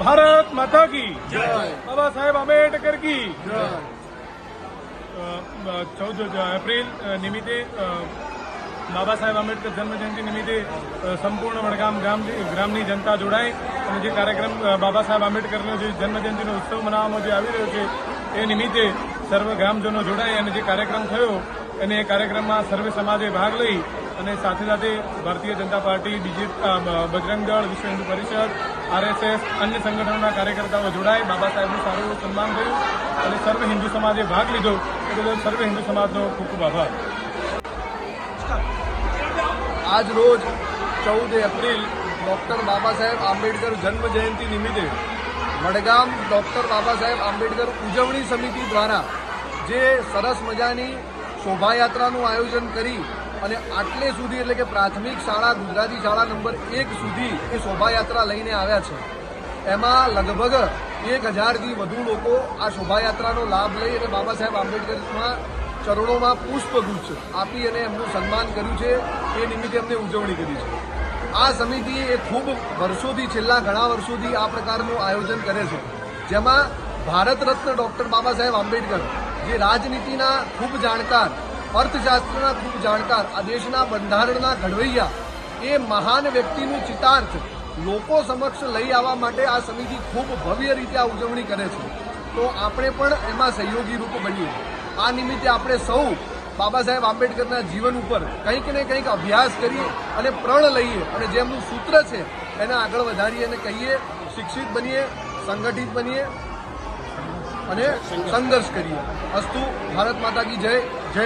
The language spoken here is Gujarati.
ભારત માતા કી બાબા સાહેબ આંબેડકર કી ચૌદ એપ્રિલ નિમિત્તે બાબા સાહેબ આંબેડકર જન્મ જયંતિ નિમિત્તે સંપૂર્ણ વડગામ ગામ ગ્રામની જનતા જોડાય અને જે કાર્યક્રમ બાબા સાહેબ આંબેડકરનો જે જન્મજયંતિનો ઉત્સવ મનાવવામાં જે આવી રહ્યો છે એ નિમિત્તે સર્વ ગ્રામજનો જોડાય અને જે કાર્યક્રમ થયો અને એ કાર્યક્રમમાં સર્વે સમાજે ભાગ લઈ અને સાથે સાથે ભારતીય જનતા પાર્ટી બીજી અ, બજરંગ દળ વિશ્વ હિન્દુ પરિષદ આરએસએસ, અન્ય સંગઠનોના કાર્યકર્તાઓ જોડાય. બાબા સાહેબનું સારું એવું સન્માન થયું અને સર્વ હિન્દુ સમાજે ભાગ લીધો. એ બદલ સર્વ હિન્દુ સમાજનો ખૂબ ખૂબ આભાર. આજ રોજ ચૌદ એપ્રિલ ડૉક્ટર બાબા સાહેબ આંબેડકર જન્મ જયંતિ નિમિત્તે વડગામ ડૉક્ટર બાબા સાહેબ આંબેડકર ઉજવણી સમિતિ દ્વારા જે સરસ મજાની શોભાયાત્રાનું આયોજન કરી અને આટલે સુધી એટલે કે પ્રાથમિક શાળા, ગુજરાતી શાળા નંબર એક સુધી એ શોભાયાત્રા લઈને આવ્યા છે. એમાં લગભગ એક હજારથી વધુ લોકો આ શોભાયાત્રાનો લાભ લઈ અને બાબા સાહેબ આંબેડકરના ચરણોમાં પુષ્પગુચ્છ આપી અને એમનું સન્માન કર્યું છે. એ નિમિત્તે એમને ઉજવણી કરી છે. આ સમિતિ એ ખૂબ વર્ષોથી, છેલ્લા ઘણા વર્ષોથી આ પ્રકારનું આયોજન કરે છે. જેમાં ભારત રત્ન ડૉક્ટર બાબા સાહેબ આંબેડકર, જે રાજનીતિના ખૂબ જાણકાર અર્થશાસ્ત્રના ખૂબ જાણકાર આ દેશના બંધારણના ઘડવૈયા, એ મહાન વ્યક્તિનું ચિતાર્થ લોકો સમક્ષ લઈ આવવા માટે આ સમિતિ ખૂબ ભવ્ય રીતે આ ઉજવણી કરે છે. તો આપણે પણ એમાં સહયોગી રૂપ બનીએ. આ નિમિત્તે આપણે સૌ બાબા સાહેબ આંબેડકરના જીવન ઉપર કંઈક ને કંઈક અભ્યાસ કરીએ અને પ્રણ લઈએ અને જેમનું સૂત્ર છે એને આગળ વધારીએ અને કહીએ, શિક્ષિત બનીએ, સંગઠિત બનીએ અને સંઘર્ષ કરીએ. અસ્તુ ભારત માતા કી જય જય